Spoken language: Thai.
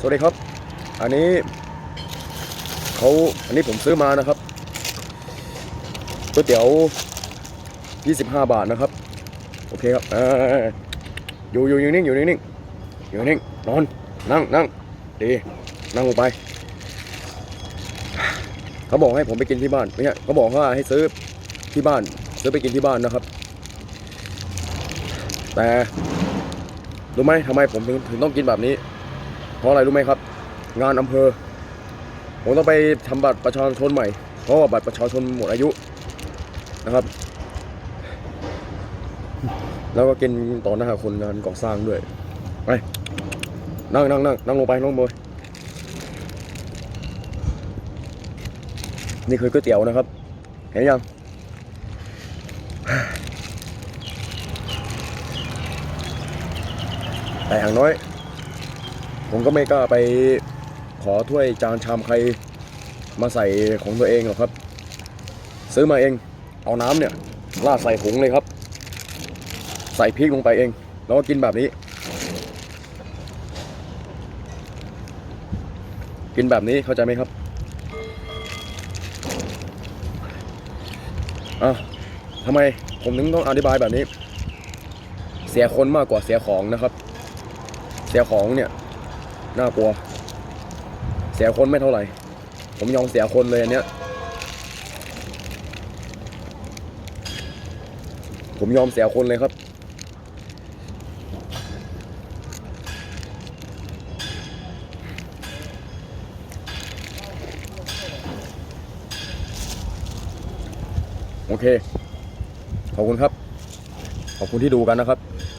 สวัสดีครับ อันนี้เขาอันนี้ผมซื้อมานะครับก๋วยเตี๋ยว25 บาทนะครับ โอเคครับออยู่อยู่อยู่นิ่งอยู่นิ่งอยู่นิ่งนอนนั่งนั่งดีนั่งลงไปเขาบอกให้ผมไปกินที่บ้านไม่ใช่เขาบอกว่าให้ซื้อที่บ้าน ซื้อไปกินที่บ้านนะครับ แต่รู้ไหมทำไมผมถึงถึงต้องกินแบบนี้ เพราะอะไรรู้ไหมครับ งานอำเภอ ผมต้องไปทำบัตรประชาชนใหม่ เพราะว่าบัตรประชาชนหมดอายุนะครับ แล้วก็กินต่อหน้าคนงานก่อสร้างด้วยไปนั่งนั่งนั่งนั่งลงไปนั่งลงไปนี่คือก๋วยเตี๋ยวนะครับ เห็นยังแต่อย่างน้อย ผมก็ไม่กล้าไปขอถ้วยจานชามใครมาใส่ของตัวเองหรอกครับ ซื้อมาเองเอาน้ำเนี่ยราดใส่ถุงเลยครับ ใส่พริกลงไปเอง แล้วก็กินแบบนี้ กินแบบนี้เข้าใจไหมครับอะทำไมผมถึงต้องอธิบายแบบนี้ เสียคนมากกว่าเสียของนะครับ เสียของเนี่ย น่ากลัว เสียคนไม่เท่าไหร่ ผมยอมเสียคนเลยอันเนี้ย ผมยอมเสียคนเลยครับ โอเค ขอบคุณครับ ขอบคุณที่ดูกันนะครับ